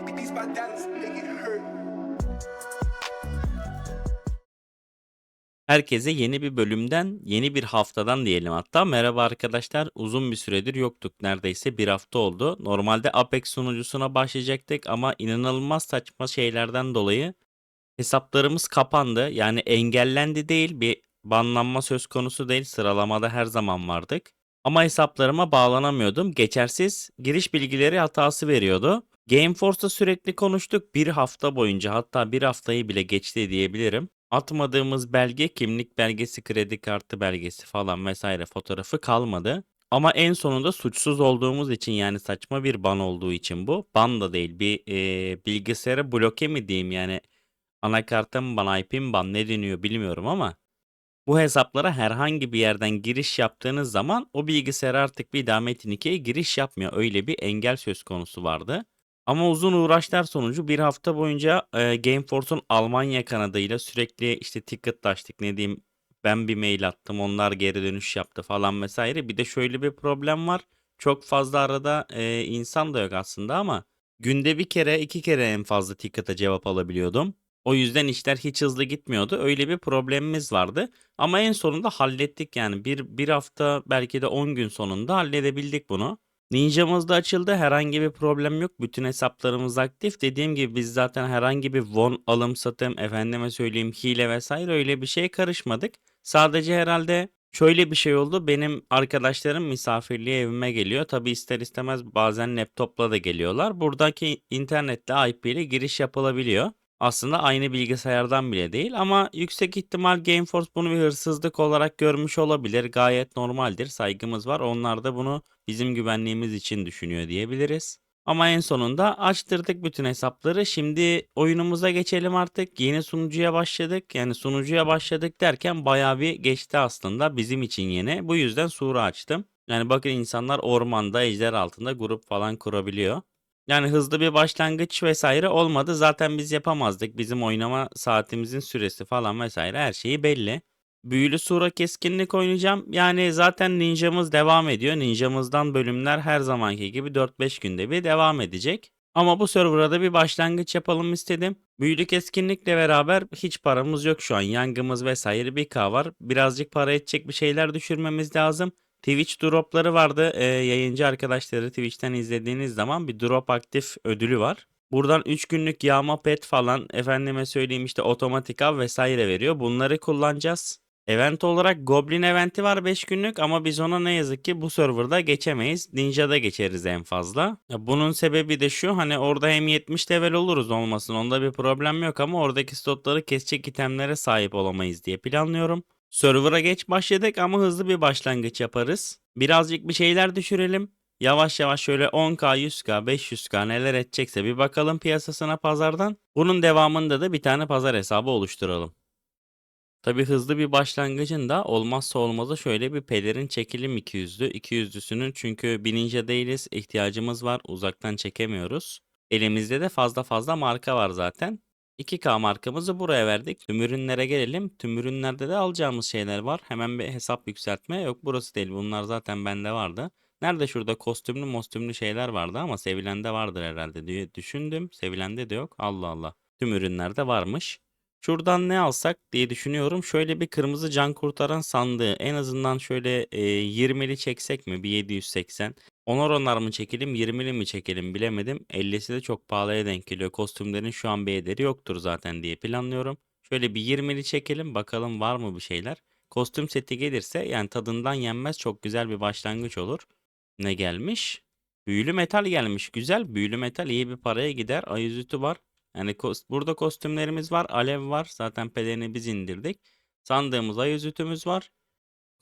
These dollars make it hurt. Herkese yeni bir bölümden, yeni bir haftadan diyelim hatta. Merhaba arkadaşlar. Uzun bir süredir yoktuk. Neredeyse bir hafta oldu. Normalde Apex sunucusuna başlayacaktık ama inanılmaz saçma şeylerden dolayı hesaplarımız kapandı. Yani engellendi değil, bir banlanma söz konusu değil. Sıralamada her zaman vardık. Ama hesaplarıma bağlanamıyordum. Geçersiz giriş bilgileri hatası veriyordu. Gameforce'da sürekli konuştuk. Bir hafta boyunca hatta bir haftayı bile geçti diyebilirim. Atmadığımız belge kimlik belgesi, kredi kartı belgesi falan vesaire fotoğrafı kalmadı. Ama en sonunda suçsuz olduğumuz için yani saçma bir ban olduğu için bu. Ban da değil bir e, bilgisayara bloke mi diyeyim yani anakarta mı ban, IP ban ne deniyor bilmiyorum ama bu hesaplara herhangi bir yerden giriş yaptığınız zaman o bilgisayar artık bir Metin 2'ye giriş yapmıyor. Öyle bir engel söz konusu vardı. Ama uzun uğraşlar sonucu bir hafta boyunca e, Gameforce'un Almanya kanadıyla sürekli işte ticketlaştık ne diyeyim ben bir mail attım onlar geri dönüş yaptı falan vesaire. Bir de şöyle bir problem var. Çok fazla arada e, insan da yok aslında ama günde bir kere iki kere en fazla ticket'a cevap alabiliyordum. O yüzden işler hiç hızlı gitmiyordu. Öyle bir problemimiz vardı. Ama en sonunda hallettik yani bir, bir hafta belki de 10 gün sonunda halledebildik bunu. Ninja'mız da açıldı. Herhangi bir problem yok. Bütün hesaplarımız aktif. Dediğim gibi biz zaten herhangi bir won alım satım, efendime söyleyeyim hile vesaire öyle bir şeye karışmadık. Sadece herhalde şöyle bir şey oldu. Benim arkadaşlarım misafirliğe evime geliyor. Tabi ister istemez bazen laptopla da geliyorlar. Buradaki internetle IP ile giriş yapılabiliyor. Aslında aynı bilgisayardan bile değil ama yüksek ihtimal Gameforce bunu bir hırsızlık olarak görmüş olabilir. Gayet normaldir. Saygımız var. Onlar da bunu bizim güvenliğimiz için düşünüyor diyebiliriz. Ama en sonunda açtırdık bütün hesapları. Şimdi oyunumuza geçelim artık. Yeni sunucuya başladık. Yani sunucuya başladık derken bayağı bir geçti aslında bizim için yeni. Bu yüzden sura açtım. Yani bakın insanlar ormanda, ejder altında grup falan kurabiliyor. Yani hızlı bir başlangıç vesaire olmadı. Zaten biz yapamazdık. Bizim oynama saatimizin süresi falan vesaire her şeyi belli. Büyülü Sura Keskinlik oynayacağım. Yani zaten Ninja'mız devam ediyor. Ninja'mızdan bölümler her zamanki gibi 4-5 günde bir devam edecek. Ama bu serverda da bir başlangıç yapalım istedim. Büyülü keskinlikle beraber hiç paramız yok şu an. Yangımız vesaire bir K var. Birazcık para edecek bir şeyler düşürmemiz lazım. Twitch dropları vardı. Ee, yayıncı arkadaşları Twitch'ten izlediğiniz zaman bir drop aktif ödülü var. Buradan 3 günlük yağma pet falan efendime söyleyeyim işte otomatik av vesaire veriyor. Bunları kullanacağız. Event olarak Goblin eventi var 5 günlük ama biz ona ne yazık ki bu serverda geçemeyiz. Ninja'da geçeriz en fazla. Ya bunun sebebi de şu hani orada hem 70 level oluruz olmasın onda bir problem yok ama oradaki slotları kesecek itemlere sahip olamayız diye planlıyorum. Server'a geç başladık ama hızlı bir başlangıç yaparız. Birazcık bir şeyler düşürelim. Yavaş yavaş şöyle 10k, 100k, 500k neler edecekse bir bakalım piyasasına pazardan. Bunun devamında da bir tane pazar hesabı oluşturalım. Tabi hızlı bir başlangıcın da olmazsa olmazı şöyle bir pelerin çekelim 200'lü. 200'lüsünün çünkü binince değiliz ihtiyacımız var uzaktan çekemiyoruz. Elimizde de fazla fazla marka var zaten. 2K markamızı buraya verdik. Tüm ürünlere gelelim. Tüm ürünlerde de alacağımız şeyler var. Hemen bir hesap yükseltme. Yok burası değil. Bunlar zaten bende vardı. Nerede şurada kostümlü mostümlü şeyler vardı ama sevilende vardır herhalde diye düşündüm. Sevilende de yok. Allah Allah. Tüm ürünlerde varmış. Şuradan ne alsak diye düşünüyorum. Şöyle bir kırmızı can kurtaran sandığı en azından şöyle e, 20'li çeksek mi? Bir 780. Onar onar mı çekelim 20'li mi çekelim bilemedim. 50'si de çok pahalıya denk geliyor. Kostümlerin şu an bir ederi yoktur zaten diye planlıyorum. Şöyle bir 20'li çekelim bakalım var mı bir şeyler. Kostüm seti gelirse yani tadından yenmez çok güzel bir başlangıç olur. Ne gelmiş? Büyülü metal gelmiş. Güzel. Büyülü metal iyi bir paraya gider. Ayüzütü var. Yani kos- burada kostümlerimiz var. Alev var. Zaten pelerini biz indirdik. Sandığımız ayüzütümüz var.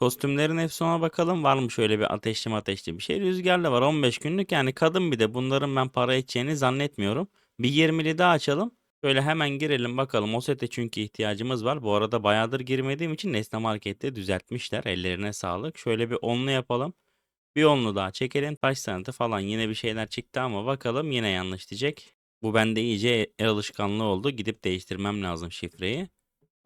Kostümlerin hepsine bakalım. Var mı şöyle bir ateşli ateşli bir şey? Rüzgarlı var 15 günlük. Yani kadın bir de bunların ben para edeceğini zannetmiyorum. Bir 20'li daha açalım. Şöyle hemen girelim bakalım. O sete çünkü ihtiyacımız var. Bu arada bayağıdır girmediğim için Nesne Market'te düzeltmişler. Ellerine sağlık. Şöyle bir onlu yapalım. Bir onlu daha çekelim. Taş sanatı falan yine bir şeyler çıktı ama bakalım yine yanlış diyecek. Bu bende iyice el alışkanlığı oldu. Gidip değiştirmem lazım şifreyi.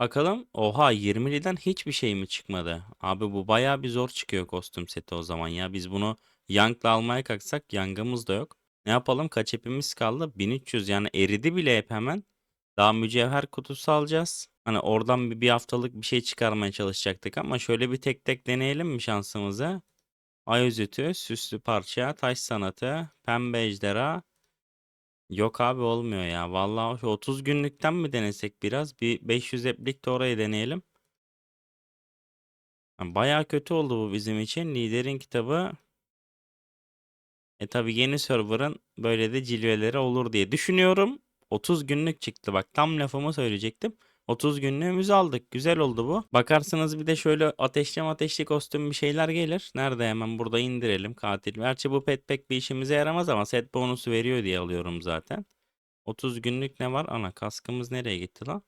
Bakalım. Oha 20'liden hiçbir şey mi çıkmadı? Abi bu bayağı bir zor çıkıyor kostüm seti o zaman ya. Biz bunu Young'la almaya kalksak Young'ımız da yok. Ne yapalım? Kaç hepimiz kaldı? 1300 yani eridi bile hep hemen. Daha mücevher kutusu alacağız. Hani oradan bir, bir haftalık bir şey çıkarmaya çalışacaktık ama şöyle bir tek tek deneyelim mi şansımızı? Ay özütü, süslü parça, taş sanatı, pembe ejderha. Yok abi olmuyor ya. Vallahi şu 30 günlükten mi denesek biraz? Bir 500 replik de orayı deneyelim. Ha, Bayağı kötü oldu bu bizim için. Liderin kitabı. E tabi yeni server'ın böyle de cilveleri olur diye düşünüyorum. 30 günlük çıktı bak tam lafımı söyleyecektim. 30 günlüğümüzü aldık. Güzel oldu bu. Bakarsınız bir de şöyle ateşli ateşli kostüm bir şeyler gelir. Nerede hemen burada indirelim katil. Gerçi bu pet pek bir işimize yaramaz ama set bonusu veriyor diye alıyorum zaten. 30 günlük ne var? Ana kaskımız nereye gitti lan?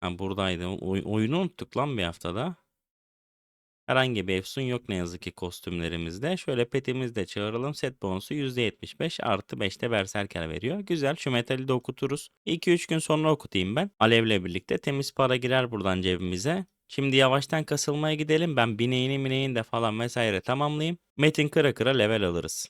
Ha buradaydı. Oy- oyunu unuttuk lan bir haftada. Herhangi bir efsun yok ne yazık ki kostümlerimizde. Şöyle petimizi de çağıralım. Set bonusu %75 artı 5'te berserker veriyor. Güzel şu metali de okuturuz. 2-3 gün sonra okutayım ben. Alevle birlikte temiz para girer buradan cebimize. Şimdi yavaştan kasılmaya gidelim. Ben bineğini mineğini de falan vesaire tamamlayayım. Metin kıra kıra level alırız.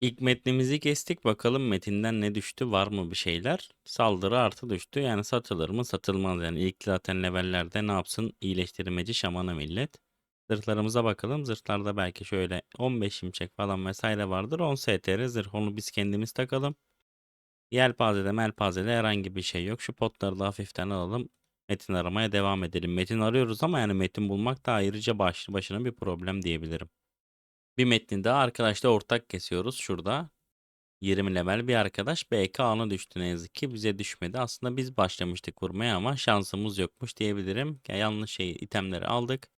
İlk metnimizi kestik. Bakalım metinden ne düştü? Var mı bir şeyler? Saldırı artı düştü. Yani satılır mı? Satılmaz. Yani ilk zaten levellerde ne yapsın? İyileştirmeci şamanı millet. Zırhlarımıza bakalım. Zırhlarda belki şöyle 15 şimşek falan vesaire vardır. 10 STR zırh onu biz kendimiz takalım. Yelpazede melpazede herhangi bir şey yok. Şu potları da hafiften alalım. Metin aramaya devam edelim. Metin arıyoruz ama yani metin bulmak da ayrıca başlı başına bir problem diyebilirim. Bir metni daha arkadaşla ortak kesiyoruz şurada. 20 level bir arkadaş BK ana düştü ne yazık ki bize düşmedi. Aslında biz başlamıştık vurmaya ama şansımız yokmuş diyebilirim. Ya yanlış şey itemleri aldık.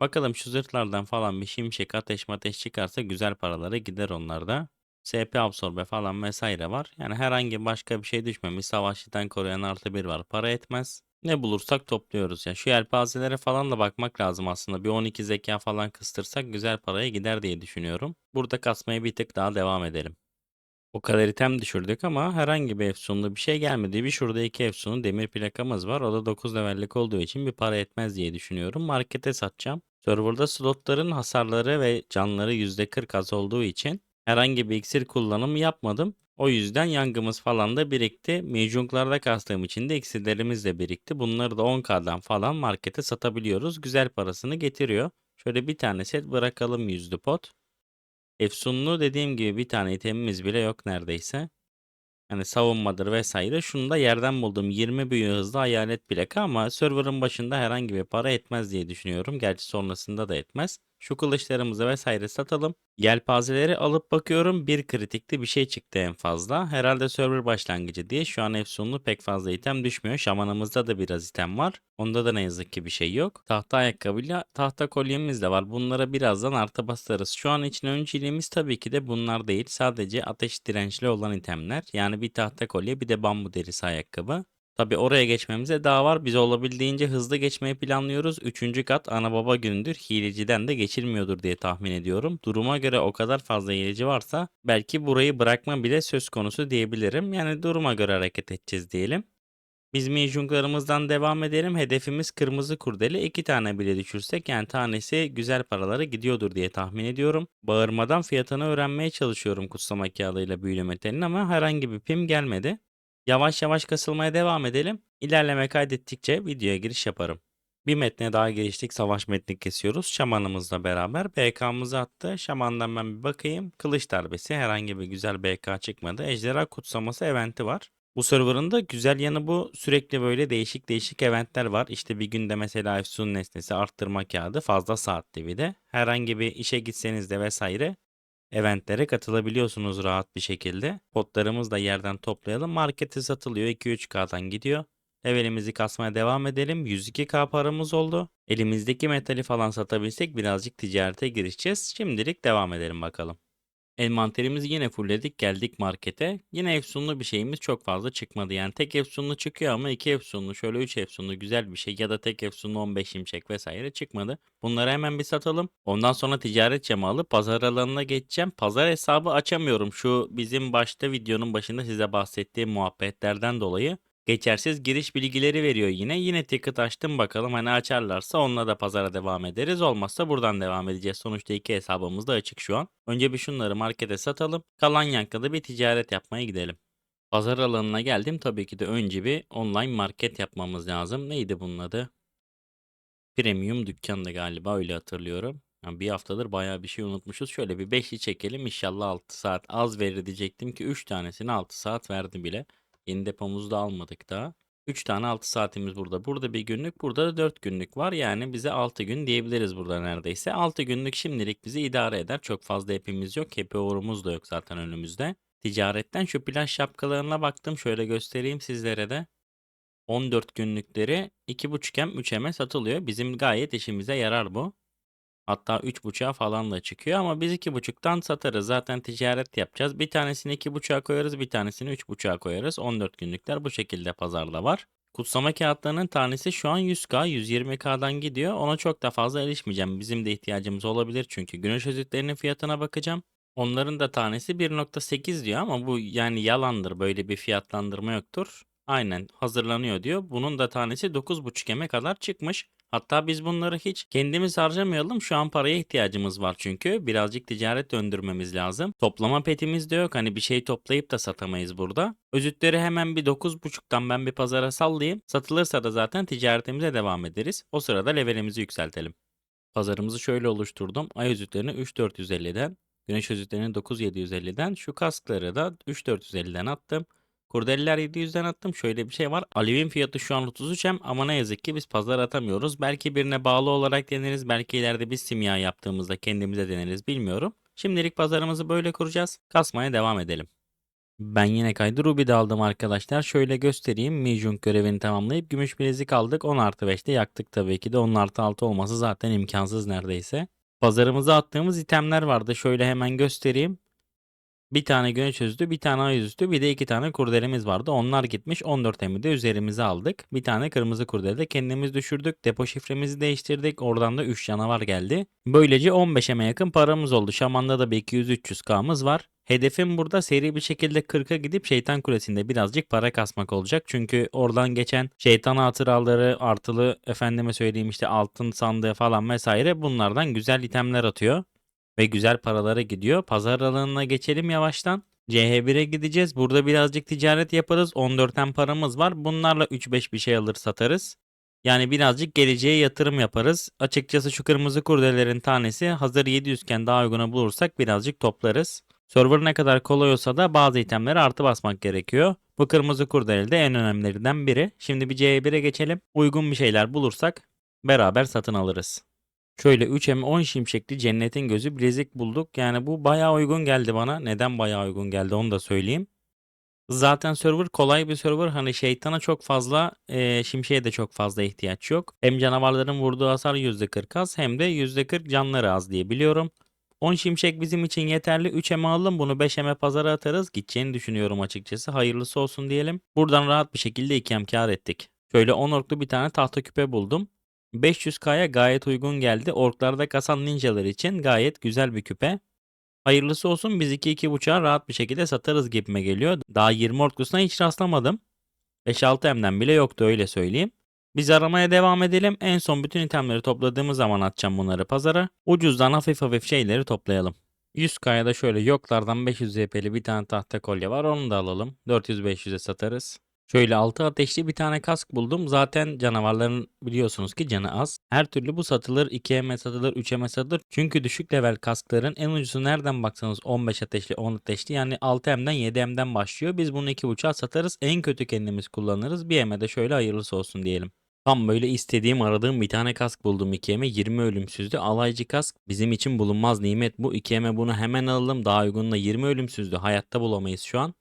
Bakalım şu zırhlardan falan bir şimşek ateş ateş çıkarsa güzel paralara gider onlarda. SP absorbe falan vesaire var. Yani herhangi başka bir şey düşmemiş. Savaşçıdan koruyan artı bir var. Para etmez. Ne bulursak topluyoruz ya. Şu yelpazelere falan da bakmak lazım aslında. Bir 12 zeka falan kıstırsak güzel paraya gider diye düşünüyorum. Burada kasmaya bir tık daha devam edelim. O kadar item düşürdük ama herhangi bir efsunlu bir şey gelmedi. Bir şurada iki efsunlu demir plakamız var. O da 9 levellik olduğu için bir para etmez diye düşünüyorum. Markete satacağım. Serverda slotların hasarları ve canları %40 az olduğu için herhangi bir iksir kullanımı yapmadım. O yüzden yangımız falan da birikti. Mecunglarda kastığım için de iksirlerimiz de birikti. Bunları da 10k'dan falan markete satabiliyoruz. Güzel parasını getiriyor. Şöyle bir tane set bırakalım yüzlü pot. Efsunlu dediğim gibi bir tane itemimiz bile yok neredeyse. Hani savunmadır vesaire. Şunu da yerden buldum. 20 büyü hızlı hayalet plaka ama server'ın başında herhangi bir para etmez diye düşünüyorum. Gerçi sonrasında da etmez. Şu kılıçlarımızı vesaire satalım. Yelpazeleri alıp bakıyorum. Bir kritikli bir şey çıktı en fazla. Herhalde server başlangıcı diye şu an efsunlu pek fazla item düşmüyor. Şamanımızda da biraz item var. Onda da ne yazık ki bir şey yok. Tahta ayakkabıyla tahta kolyemiz de var. Bunlara birazdan artı basarız. Şu an için önceliğimiz tabii ki de bunlar değil. Sadece ateş dirençli olan itemler. Yani bir tahta kolye bir de bambu derisi ayakkabı. Tabi oraya geçmemize daha var. Biz olabildiğince hızlı geçmeyi planlıyoruz. Üçüncü kat ana baba günüdür. Hileciden de geçilmiyordur diye tahmin ediyorum. Duruma göre o kadar fazla hileci varsa belki burayı bırakma bile söz konusu diyebilirim. Yani duruma göre hareket edeceğiz diyelim. Biz mecunglarımızdan devam edelim. Hedefimiz kırmızı kurdele. iki tane bile düşürsek yani tanesi güzel paralara gidiyordur diye tahmin ediyorum. Bağırmadan fiyatını öğrenmeye çalışıyorum kutsama kağıdıyla büyüleme telinin ama herhangi bir pim gelmedi. Yavaş yavaş kasılmaya devam edelim. İlerleme kaydettikçe videoya giriş yaparım. Bir metne daha geçtik. Savaş metni kesiyoruz. Şamanımızla beraber BK'mızı attı. Şamandan ben bir bakayım. Kılıç darbesi herhangi bir güzel BK çıkmadı. Ejderha kutsaması eventi var. Bu server'ın da güzel yanı bu. Sürekli böyle değişik değişik eventler var. İşte bir günde mesela Efsun nesnesi arttırma kağıdı fazla saatli bir de. Herhangi bir işe gitseniz de vesaire eventlere katılabiliyorsunuz rahat bir şekilde. Potlarımızı da yerden toplayalım. Markete satılıyor. 2-3K'dan gidiyor. Levelimizi kasmaya devam edelim. 102K paramız oldu. Elimizdeki metali falan satabilsek birazcık ticarete girişeceğiz. Şimdilik devam edelim bakalım. Envanterimizi yine fullledik geldik markete. Yine efsunlu bir şeyimiz çok fazla çıkmadı. Yani tek efsunlu çıkıyor ama iki efsunlu şöyle üç efsunlu güzel bir şey ya da tek efsunlu 15 şimşek vesaire çıkmadı. Bunları hemen bir satalım. Ondan sonra ticaret camı alıp pazar alanına geçeceğim. Pazar hesabı açamıyorum. Şu bizim başta videonun başında size bahsettiğim muhabbetlerden dolayı. Geçersiz giriş bilgileri veriyor yine. Yine ticket açtım bakalım hani açarlarsa onunla da pazara devam ederiz. Olmazsa buradan devam edeceğiz. Sonuçta iki hesabımız da açık şu an. Önce bir şunları markete satalım. Kalan yankada bir ticaret yapmaya gidelim. Pazar alanına geldim. Tabii ki de önce bir online market yapmamız lazım. Neydi bunun adı? Premium dükkandı galiba öyle hatırlıyorum. Yani bir haftadır bayağı bir şey unutmuşuz. Şöyle bir 5'i çekelim. İnşallah 6 saat az verir diyecektim ki 3 tanesini 6 saat verdi bile. Yeni depomuzu da almadık daha. 3 tane 6 saatimiz burada. Burada bir günlük, burada da 4 günlük var. Yani bize 6 gün diyebiliriz burada neredeyse. 6 günlük şimdilik bizi idare eder. Çok fazla hepimiz yok. Happy hour'umuz da yok zaten önümüzde. Ticaretten şu plaj şapkalarına baktım. Şöyle göstereyim sizlere de. 14 günlükleri 2.5M 3M'e satılıyor. Bizim gayet işimize yarar bu. Hatta 3.5'a falan da çıkıyor ama biz 2.5'tan satarız. Zaten ticaret yapacağız. Bir tanesini 2.5'a koyarız, bir tanesini 3.5'a koyarız. 14 günlükler bu şekilde pazarda var. Kutsama kağıtlarının tanesi şu an 100k, 120k'dan gidiyor. Ona çok da fazla erişmeyeceğim. Bizim de ihtiyacımız olabilir çünkü güneş özütlerinin fiyatına bakacağım. Onların da tanesi 1.8 diyor ama bu yani yalandır. Böyle bir fiyatlandırma yoktur. Aynen hazırlanıyor diyor. Bunun da tanesi 9.5 kadar çıkmış. Hatta biz bunları hiç kendimiz harcamayalım. Şu an paraya ihtiyacımız var çünkü. Birazcık ticaret döndürmemiz lazım. Toplama petimiz de yok. Hani bir şey toplayıp da satamayız burada. Özütleri hemen bir 9.5'tan ben bir pazara sallayayım. Satılırsa da zaten ticaretimize devam ederiz. O sırada levelimizi yükseltelim. Pazarımızı şöyle oluşturdum. Ay özütlerini 3450'den, güneş özütlerini 9750'den, şu kaskları da 3450'den attım. Kurdeliler 700'den attım. Şöyle bir şey var. Alevin fiyatı şu an 33M ama ne yazık ki biz pazar atamıyoruz. Belki birine bağlı olarak deneriz. Belki ileride biz simya yaptığımızda kendimize deneriz bilmiyorum. Şimdilik pazarımızı böyle kuracağız. Kasmaya devam edelim. Ben yine kaydı Ruby'de aldım arkadaşlar. Şöyle göstereyim. Mijunk görevini tamamlayıp gümüş bilezik aldık. 10 artı 5'te yaktık tabii ki de. 10 artı 6 olması zaten imkansız neredeyse. Pazarımıza attığımız itemler vardı. Şöyle hemen göstereyim. Bir tane güneş özütü, bir tane ay özütü, bir de iki tane kurdelemiz vardı. Onlar gitmiş 14 emi de üzerimize aldık. Bir tane kırmızı kurdele de kendimiz düşürdük. Depo şifremizi değiştirdik. Oradan da 3 canavar geldi. Böylece 15 eme yakın paramız oldu. Şaman'da da bir 200-300k'mız var. Hedefim burada seri bir şekilde 40'a gidip şeytan kulesinde birazcık para kasmak olacak. Çünkü oradan geçen şeytan hatıraları artılı efendime söyleyeyim işte altın sandığı falan vesaire bunlardan güzel itemler atıyor ve güzel paralara gidiyor. Pazar alanına geçelim yavaştan. CH1'e gideceğiz. Burada birazcık ticaret yaparız. 14'ten paramız var. Bunlarla 3-5 bir şey alır satarız. Yani birazcık geleceğe yatırım yaparız. Açıkçası şu kırmızı kurdelerin tanesi hazır 700 iken daha uyguna bulursak birazcık toplarız. Server ne kadar kolay olsa da bazı itemlere artı basmak gerekiyor. Bu kırmızı kurdele de en önemlilerinden biri. Şimdi bir C1'e geçelim. Uygun bir şeyler bulursak beraber satın alırız. Şöyle 3M10 şimşekli cennetin gözü bilezik bulduk. Yani bu bayağı uygun geldi bana. Neden bayağı uygun geldi onu da söyleyeyim. Zaten server kolay bir server. Hani şeytana çok fazla, e, şimşeğe de çok fazla ihtiyaç yok. Hem canavarların vurduğu hasar %40 az hem de %40 canları az diye biliyorum. 10 şimşek bizim için yeterli. 3M'e alalım bunu 5M'e pazara atarız. Gideceğini düşünüyorum açıkçası. Hayırlısı olsun diyelim. Buradan rahat bir şekilde 2M kar ettik. Şöyle 10 orklu bir tane tahta küpe buldum. 500K'ya gayet uygun geldi. Orklarda kasan ninjalar için gayet güzel bir küpe. Hayırlısı olsun biz 2-2.5'a rahat bir şekilde satarız gibime geliyor. Daha 20 orklusuna hiç rastlamadım. 5-6M'den bile yoktu öyle söyleyeyim. Biz aramaya devam edelim. En son bütün itemleri topladığımız zaman atacağım bunları pazara. Ucuzdan hafif hafif şeyleri toplayalım. 100K'ya da şöyle yoklardan 500 ZP'li bir tane tahta kolye var. Onu da alalım. 400-500'e satarız. Şöyle altı ateşli bir tane kask buldum. Zaten canavarların biliyorsunuz ki canı az. Her türlü bu satılır. 2M satılır, 3M satılır. Çünkü düşük level kaskların en ucuzu nereden baksanız 15 ateşli, 10 ateşli. Yani 6M'den 7M'den başlıyor. Biz bunu 2.5'a satarız. En kötü kendimiz kullanırız. Bir M'e de şöyle hayırlısı olsun diyelim. Tam böyle istediğim aradığım bir tane kask buldum 2M'e 20 ölümsüzdü. Alaycı kask bizim için bulunmaz nimet bu. 2M'e bunu hemen alalım. Daha uygunla 20 ölümsüzdü. Hayatta bulamayız şu an.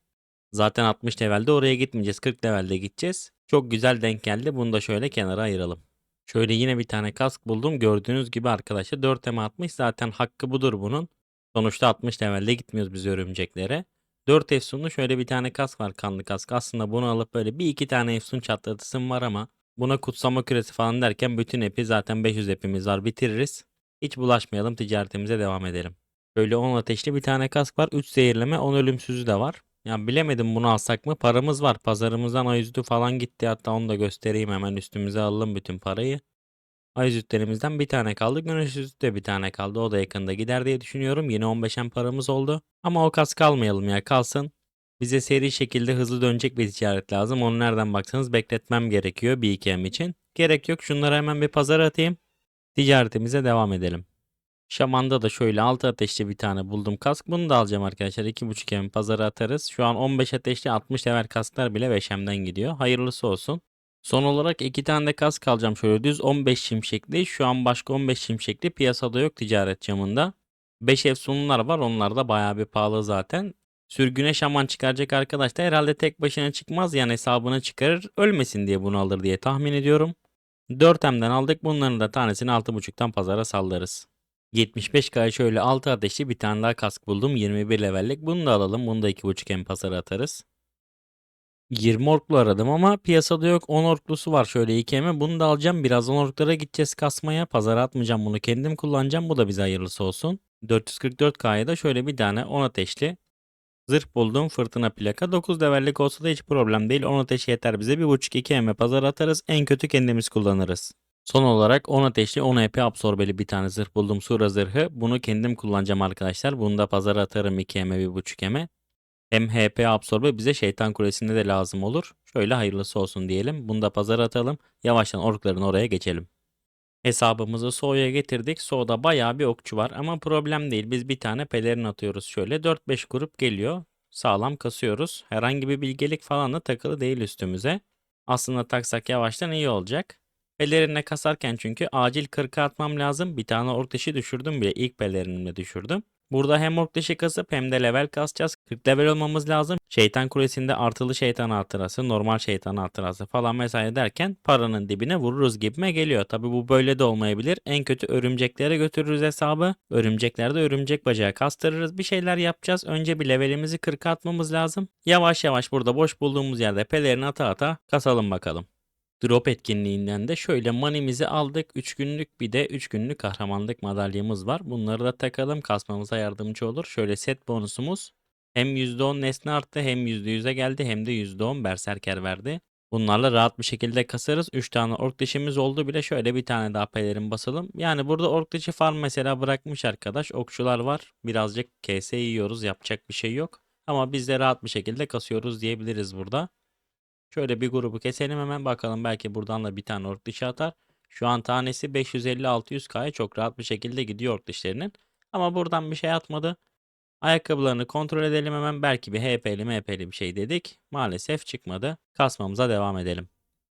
Zaten 60 levelde oraya gitmeyeceğiz. 40 levelde gideceğiz. Çok güzel denk geldi. Bunu da şöyle kenara ayıralım. Şöyle yine bir tane kask buldum. Gördüğünüz gibi arkadaşlar 4 tema 60 zaten hakkı budur bunun. Sonuçta 60 levelde gitmiyoruz biz örümceklere. 4 efsunlu şöyle bir tane kask var kanlı kask. Aslında bunu alıp böyle bir iki tane efsun çatlatısım var ama buna kutsama küresi falan derken bütün epi zaten 500 epimiz var bitiririz. Hiç bulaşmayalım ticaretimize devam edelim. Böyle 10 ateşli bir tane kask var. 3 zehirleme 10 ölümsüzü de var. Ya bilemedim bunu alsak mı? Paramız var. Pazarımızdan ayüzlü falan gitti. Hatta onu da göstereyim hemen üstümüze alalım bütün parayı. Ayüzlüklerimizden bir tane kaldı. Güneş yüzü de bir tane kaldı. O da yakında gider diye düşünüyorum. Yine 15'en paramız oldu. Ama o kas kalmayalım ya kalsın. Bize seri şekilde hızlı dönecek bir ticaret lazım. Onu nereden baksanız bekletmem gerekiyor bir iki em için. Gerek yok. Şunları hemen bir pazara atayım. Ticaretimize devam edelim. Şaman'da da şöyle 6 ateşli bir tane buldum kask. Bunu da alacağım arkadaşlar. 2.5 em pazara atarız. Şu an 15 ateşli 60 level kasklar bile 5em'den gidiyor. Hayırlısı olsun. Son olarak iki tane de kask alacağım şöyle düz 15 şimşekli. Şu an başka 15 şimşekli piyasada yok ticaret camında. 5 efsunlar var onlar da bayağı bir pahalı zaten. Sürgüne şaman çıkaracak arkadaş da herhalde tek başına çıkmaz yani hesabını çıkarır ölmesin diye bunu alır diye tahmin ediyorum. 4M'den aldık bunların da tanesini 6.5'tan pazara sallarız. 75K'ya şöyle 6 ateşli bir tane daha kask buldum. 21 levellik. Bunu da alalım. Bunu da 2.5M pazara atarız. 20 orklu aradım ama piyasada yok. 10 orklusu var şöyle 2M'e bunu da alacağım. Birazdan orklara gideceğiz kasmaya. Pazara atmayacağım. Bunu kendim kullanacağım. Bu da bize hayırlısı olsun. 444K'ya da şöyle bir tane 10 ateşli Zırh buldum. Fırtına plaka. 9 levellik olsa da hiç problem değil. 10 ateş yeter bize. 1.5-2 eme pazar atarız. En kötü kendimiz kullanırız. Son olarak 10 ateşli 10 EP absorbeli bir tane zırh buldum sura zırhı bunu kendim kullanacağım arkadaşlar bunu da pazara atarım 2 eme 1.5 eme. Hem HP absorbe bize şeytan kulesinde de lazım olur. Şöyle hayırlısı olsun diyelim. Bunu da pazara atalım. Yavaştan orkların oraya geçelim. Hesabımızı Soğu'ya getirdik. Soğu'da bayağı bir okçu var ama problem değil. Biz bir tane pelerin atıyoruz şöyle. 4-5 grup geliyor. Sağlam kasıyoruz. Herhangi bir bilgelik falan da takılı değil üstümüze. Aslında taksak yavaştan iyi olacak. Pelerinle kasarken çünkü acil 40'a atmam lazım. Bir tane ork dışı düşürdüm bile. İlk pelerinimle düşürdüm. Burada hem ork dışı kasıp hem de level kasacağız. 40 level olmamız lazım. Şeytan kulesinde artılı şeytan hatırası, normal şeytan hatırası falan vesaire derken paranın dibine vururuz gibime geliyor. Tabi bu böyle de olmayabilir. En kötü örümceklere götürürüz hesabı. Örümceklerde örümcek bacağı kastırırız. Bir şeyler yapacağız. Önce bir levelimizi 40'a atmamız lazım. Yavaş yavaş burada boş bulduğumuz yerde pelerini ata ata kasalım bakalım. Drop etkinliğinden de şöyle manimizi aldık. 3 günlük bir de 3 günlük kahramanlık madalyamız var. Bunları da takalım kasmamıza yardımcı olur. Şöyle set bonusumuz hem %10 nesne arttı hem %100'e geldi hem de %10 berserker verdi. Bunlarla rahat bir şekilde kasarız. 3 tane ork dişimiz oldu bile şöyle bir tane daha pelerin basalım. Yani burada ork dişi farm mesela bırakmış arkadaş. Okçular var. Birazcık KS yiyoruz yapacak bir şey yok. Ama biz de rahat bir şekilde kasıyoruz diyebiliriz burada. Şöyle bir grubu keselim hemen bakalım belki buradan da bir tane ork dişi atar. Şu an tanesi 550-600k'ya çok rahat bir şekilde gidiyor ork dişlerinin. Ama buradan bir şey atmadı. Ayakkabılarını kontrol edelim hemen belki bir HP'li MHP'li bir şey dedik. Maalesef çıkmadı. Kasmamıza devam edelim.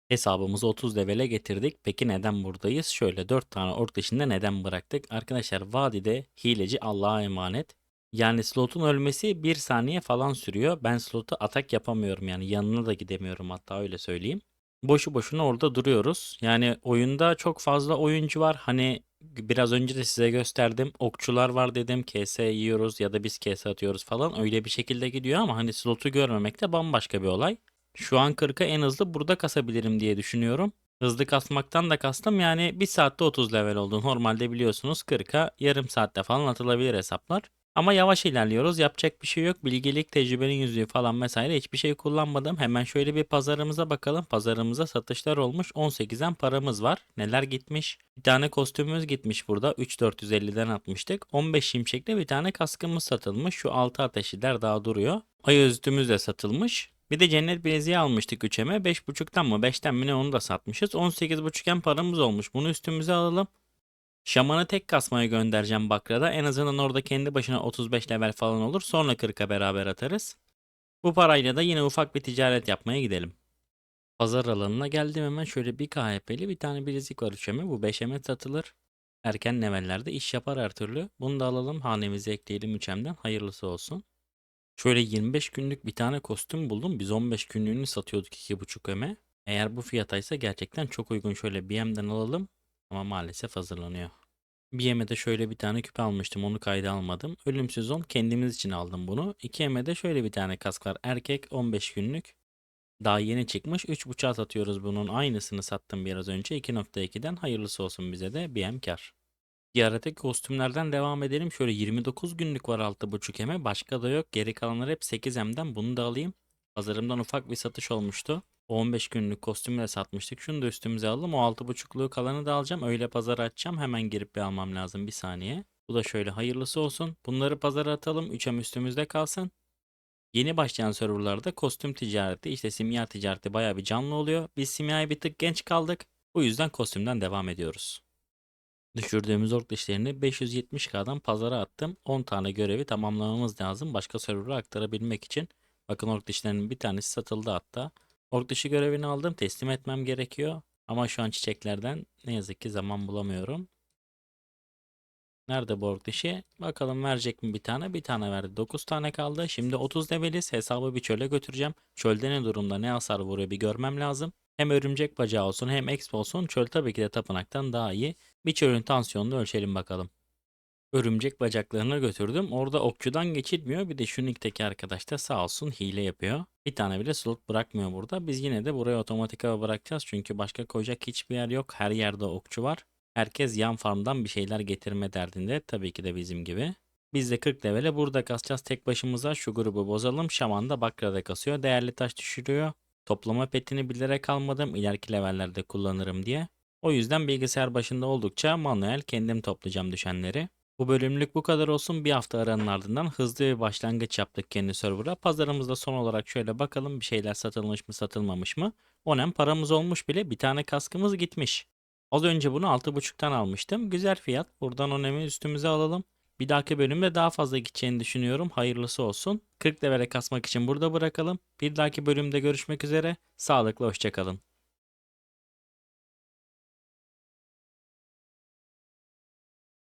Hesabımızı 30 levele getirdik. Peki neden buradayız? Şöyle 4 tane ork dışında neden bıraktık? Arkadaşlar vadide hileci Allah'a emanet. Yani slotun ölmesi 1 saniye falan sürüyor. Ben slotu atak yapamıyorum yani yanına da gidemiyorum hatta öyle söyleyeyim. Boşu boşuna orada duruyoruz. Yani oyunda çok fazla oyuncu var. Hani biraz önce de size gösterdim. Okçular var dedim. KS yiyoruz ya da biz KS atıyoruz falan. Öyle bir şekilde gidiyor ama hani slotu görmemek de bambaşka bir olay. Şu an 40'a en hızlı burada kasabilirim diye düşünüyorum. Hızlı kasmaktan da kastım yani 1 saatte 30 level oldu. Normalde biliyorsunuz 40'a yarım saatte falan atılabilir hesaplar. Ama yavaş ilerliyoruz. Yapacak bir şey yok. Bilgelik, tecrübenin yüzüğü falan vesaire hiçbir şey kullanmadım. Hemen şöyle bir pazarımıza bakalım. Pazarımıza satışlar olmuş. 18'den paramız var. Neler gitmiş? Bir tane kostümümüz gitmiş burada. 3450'den atmıştık. 15 şimşekle bir tane kaskımız satılmış. Şu 6 ateşiler daha duruyor. Ay özütümüz de satılmış. Bir de cennet bileziği almıştık 3'eme. 5.5'tan mı 5'ten mi ne onu da satmışız. 18.5'en paramız olmuş. Bunu üstümüze alalım. Şamanı tek kasmaya göndereceğim Bakra'da. En azından orada kendi başına 35 level falan olur. Sonra 40'a beraber atarız. Bu parayla da yine ufak bir ticaret yapmaya gidelim. Pazar alanına geldim hemen şöyle bir KHP'li bir tane bilezik var 3'eme. Bu 5'eme satılır. Erken levellerde iş yapar her türlü. Bunu da alalım hanemize ekleyelim 3'emden. Hayırlısı olsun. Şöyle 25 günlük bir tane kostüm buldum. Biz 15 günlüğünü satıyorduk 2.5 eme. Eğer bu fiyataysa gerçekten çok uygun. Şöyle BM'den alalım. Ama maalesef hazırlanıyor. Bir de şöyle bir tane küpe almıştım onu kayda almadım. Ölümsüz 10 kendimiz için aldım bunu. 2 de şöyle bir tane kask var. Erkek 15 günlük. Daha yeni çıkmış. 3.5'a satıyoruz bunun. Aynısını sattım biraz önce. 2.2'den hayırlısı olsun bize de. BM kar. Ziyaretteki kostümlerden devam edelim. Şöyle 29 günlük var 6.5 eme. Başka da yok. Geri kalanlar hep 8 emden. Bunu da alayım. Pazarımdan ufak bir satış olmuştu. O 15 günlük kostümü de satmıştık. Şunu da üstümüze alalım. O 6.5'luğu kalanı da alacağım. Öyle pazara açacağım. Hemen girip bir almam lazım bir saniye. Bu da şöyle hayırlısı olsun. Bunları pazara atalım. 3M üstümüzde kalsın. Yeni başlayan serverlarda kostüm ticareti işte simya ticareti baya bir canlı oluyor. Biz simyaya bir tık genç kaldık. Bu yüzden kostümden devam ediyoruz. Düşürdüğümüz ork dişlerini 570k'dan pazara attım. 10 tane görevi tamamlamamız lazım başka server'a aktarabilmek için. Bakın ork dişlerinin bir tanesi satıldı hatta. Ork dişi görevini aldım teslim etmem gerekiyor. Ama şu an çiçeklerden ne yazık ki zaman bulamıyorum. Nerede bu ork dişi? Bakalım verecek mi bir tane? Bir tane verdi. 9 tane kaldı. Şimdi 30 leveliz. Hesabı bir çöle götüreceğim. Çölde ne durumda ne hasar vuruyor bir görmem lazım. Hem örümcek bacağı olsun hem exp olsun. Çöl tabii ki de tapınaktan daha iyi. Bir çölün tansiyonunu ölçelim bakalım. Örümcek bacaklarına götürdüm. Orada okçudan geçilmiyor. Bir de şu nikteki arkadaş da sağ olsun hile yapıyor. Bir tane bile slot bırakmıyor burada. Biz yine de buraya otomatik bırakacağız. Çünkü başka koyacak hiçbir yer yok. Her yerde okçu var. Herkes yan farmdan bir şeyler getirme derdinde. Tabii ki de bizim gibi. Biz de 40 levele burada kasacağız tek başımıza. Şu grubu bozalım. Şaman da Bakra'da kasıyor. Değerli taş düşürüyor. Toplama petini bilerek almadım. İleriki levellerde kullanırım diye. O yüzden bilgisayar başında oldukça manuel kendim toplayacağım düşenleri. Bu bölümlük bu kadar olsun. Bir hafta aranın ardından hızlı bir başlangıç yaptık kendi server'a. Pazarımızda son olarak şöyle bakalım bir şeyler satılmış mı satılmamış mı. Onem paramız olmuş bile bir tane kaskımız gitmiş. Az önce bunu 6.5'tan almıştım. Güzel fiyat. Buradan Onem'i üstümüze alalım. Bir dahaki bölümde daha fazla gideceğini düşünüyorum. Hayırlısı olsun. 40 levele kasmak için burada bırakalım. Bir dahaki bölümde görüşmek üzere. Sağlıkla hoşçakalın.